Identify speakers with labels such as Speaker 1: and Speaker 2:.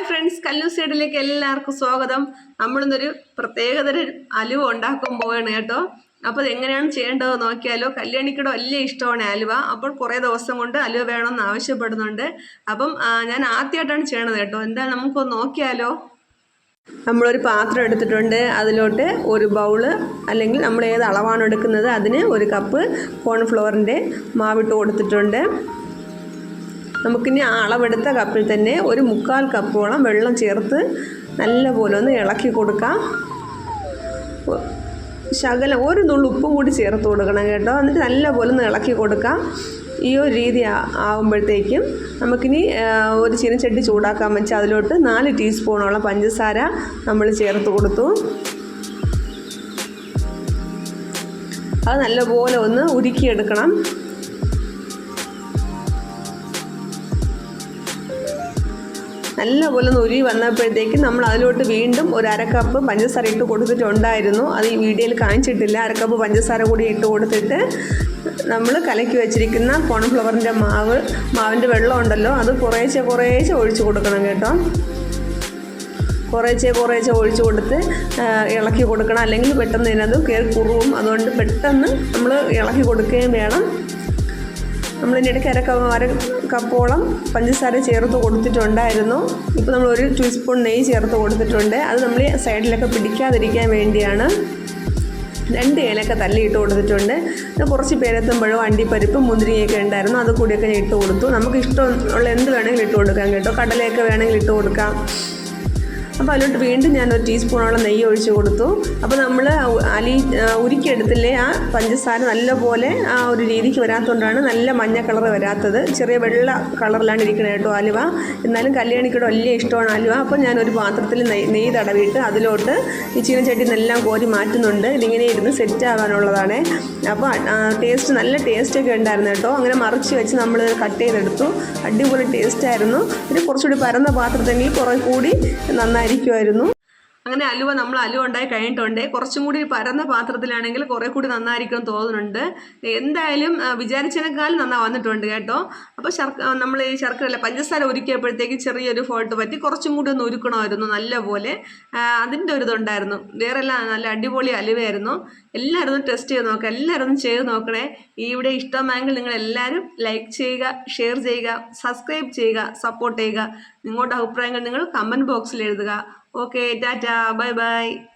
Speaker 1: Hi friends കല്ലു സൈഡിലേക്ക് എല്ലാവർക്കും സ്വാഗതം. നമ്മളിന്നൊരു പ്രത്യേകതര അലുവ ഉണ്ടാക്കാൻ പോവുകയാണ് കേട്ടോ. അപ്പോൾ എങ്ങനെയാണ് ചെയ്യേണ്ടത് നോക്കിയാലോ കല്യാണിക്കടെ വലിയ ഇഷ്ടമാണ് അലുവ. അപ്പോൾ കുറേ ദിവസം കൊണ്ട് അലുവ വേണമെന്ന് ആവശ്യപ്പെടുന്നുണ്ട്. അപ്പം ഞാൻ ആദ്യമായിട്ടാണ് ചെയ്യണത് കേട്ടോ. എന്താ നമുക്കൊന്ന് നോക്കിയാലോ. നമ്മളൊരു പാത്രം എടുത്തിട്ടുണ്ട്. അതിലോട്ട് ഒരു ബൗൾ അല്ലെങ്കിൽ നമ്മൾ ഏത് അളവാണ് എടുക്കുന്നത് അതിന് ഒരു കപ്പ് കോൺഫ്ലവറിന്റെ മാവിട്ട് കൊടുത്തിട്ടുണ്ട്. നമുക്കിനി അളവെടുത്ത കപ്പിൽ തന്നെ ഒരു മുക്കാൽ കപ്പോളം വെള്ളം ചേർത്ത് നല്ലപോലെ ഒന്ന് ഇളക്കി കൊടുക്കാം. ശകലം ഒരു നുള്ളു ഉപ്പും കൂടി ചേർത്ത് കൊടുക്കണം കേട്ടോ. എന്നിട്ട് നല്ലപോലെ ഒന്ന് ഇളക്കി കൊടുക്കാം. ഈ ഒരു രീതി ആകുമ്പോഴത്തേക്കും നമുക്കിനി ഒരു ചീനച്ചട്ടി ചൂടാക്കാൻ വെച്ചാൽ അതിലോട്ട് നാല് ടീസ്പൂണോളം പഞ്ചസാര നമ്മൾ ചേർത്ത് കൊടുത്തു. അത് നല്ലപോലെ ഒന്ന് ഉരുക്കിയെടുക്കണം. നല്ലപോലെ ഒന്ന് ഉരി വന്നപ്പോഴത്തേക്ക് നമ്മൾ അതിലോട്ട് വീണ്ടും ഒരു അരക്കപ്പ് പഞ്ചസാര ഇട്ട് കൊടുത്തിട്ടുണ്ടായിരുന്നു. അത് ഈ വീഡിയോയിൽ കാണിച്ചിട്ടില്ല. അരക്കപ്പ് പഞ്ചസാര കൂടി ഇട്ട് കൊടുത്തിട്ട് നമ്മൾ കലക്കി വെച്ചിരിക്കുന്ന കോൺഫ്ലവറിന്റെ മാവ് മാവിന്റെ വെള്ളം ഉണ്ടല്ലോ അത് കുറേശ്ശെ കുറേശ്ശെ ഒഴിച്ചു കൊടുക്കണം കേട്ടോ. കുറേശ്ശെ കുറേശ്ശെ ഒഴിച്ചു കൊടുത്ത് ഇളക്കി കൊടുക്കണം. അല്ലെങ്കിൽ പെട്ടെന്ന് ഇതിനകത്ത് കയറി കുറുവും. അതുകൊണ്ട് പെട്ടെന്ന് നമ്മൾ ഇളക്കി കൊടുക്കുകയും വേണം. നമ്മളിതിന്റെ ഇടയ്ക്ക് അര കപ്പോളം പഞ്ചസാര ചേർത്ത് കൊടുത്തിട്ടുണ്ടായിരുന്നു. ഇപ്പോൾ നമ്മൾ ഒരു ടീസ്പൂൺ നെയ്യ് ചേർത്ത് കൊടുത്തിട്ടുണ്ട്. അത് നമ്മൾ സൈഡിലൊക്കെ പിടിക്കാതിരിക്കാൻ വേണ്ടിയാണ് രണ്ട് ഏലക്ക തല്ലിയിട്ട് കൊടുത്തിട്ടുണ്ട്. കുറച്ച് പേരെത്തുമ്പോഴോ അണ്ടിപ്പരിപ്പ് മുന്തിരിയൊക്കെ ഉണ്ടായിരുന്നു. അതുകൂടിയൊക്കെ ഞാൻ ഇട്ട് കൊടുത്തു. നമുക്ക് ഇഷ്ടമുള്ള എന്ത് വേണമെങ്കിലും ഇട്ട് കൊടുക്കാം കേട്ടോ. കടലയൊക്കെ വേണമെങ്കിൽ ഇട്ട് കൊടുക്കാം. അപ്പോൾ അതിലോട്ട് വീണ്ടും ഞാൻ ഒരു ടീസ്പൂണോളം നെയ്യ് ഒഴിച്ച് കൊടുത്തു. അപ്പോൾ നമ്മൾ അലി ഉരുക്കിയെടുത്തില്ലേ ആ പഞ്ചസാര നല്ലപോലെ ആ ഒരു രീതിക്ക് വരാത്തതുകൊണ്ടാണ് നല്ല മഞ്ഞ കളർ വരാത്തത്. ചെറിയ വെള്ള കളറിലാണ് ഇരിക്കുന്നത് കേട്ടോ അലുവ. എന്നാലും കല്യാണിക്കൂടെ വലിയ ഇഷ്ടമാണ് അലുവ. അപ്പോൾ ഞാൻ ഒരു പാത്രത്തിൽ നെയ് നെയ്യ് തടവിയിട്ട് അതിലോട്ട് ഈ ചീനച്ചട്ടിയിൽ കോരി മാറ്റുന്നുണ്ട്. ഇതിങ്ങനെ ഇരുന്ന് സെറ്റ് ആവാനുള്ളതാണ്. അപ്പോൾ ടേസ്റ്റ് നല്ല ടേസ്റ്റൊക്കെ ഉണ്ടായിരുന്നു കേട്ടോ. അങ്ങനെ മറിച്ച് വെച്ച് നമ്മൾ കട്ട് ചെയ്തെടുത്തു. അടിപൊളി ടേസ്റ്റായിരുന്നു പിന്നെ കുറച്ചുകൂടി പരന്ന പാത്രത്തെങ്കിൽ കുറേ കൂടി നന്നായിരിക്കുമായിരുന്നു അങ്ങനെ അലുവ നമ്മൾ അലുവ ഉണ്ടായി കഴിഞ്ഞിട്ടുണ്ട്. കുറച്ചും കൂടി പരന്ന പാത്രത്തിലാണെങ്കിൽ കുറേ കൂടി നന്നായിരിക്കും തോന്നുന്നുണ്ട്. എന്തായാലും വിചാരിച്ചതിനേക്കാൾ നന്നാ വന്നിട്ടുണ്ട് കേട്ടോ. അപ്പോൾ ശർക്ക നമ്മൾ ഈ ശർക്കര അല്ല പഞ്ചസാര ഒരുക്കിയപ്പോഴത്തേക്ക് ചെറിയൊരു ഫോൾട്ട് പറ്റി കുറച്ചും കൂടി ഒന്ന് ഉരുക്കണമായിരുന്നു നല്ലപോലെ. പോലെ അതിന്റെ ഒരു ഇതുണ്ടായിരുന്നു. വേറെ എല്ലാം നല്ല അടിപൊളി അലുവയായിരുന്നു. എല്ലാവരും ഒന്ന് ടെസ്റ്റ് ചെയ്ത് നോക്കുക എല്ലാവരും ഒന്ന് ചെയ്ത് നോക്കണേ. ഈ ഇവിടെ ഇഷ്ടമായെങ്കിൽ നിങ്ങൾ എല്ലാവരും ലൈക്ക് ചെയ്യുക ഷെയർ ചെയ്യുക സബ്സ്ക്രൈബ് ചെയ്യുക സപ്പോർട്ട് ചെയ്യുക. നിങ്ങളുടെ അഭിപ്രായങ്ങൾ നിങ്ങൾ കമന്റ് ബോക്സിൽ എഴുതുക. Okay, tata. Bye bye.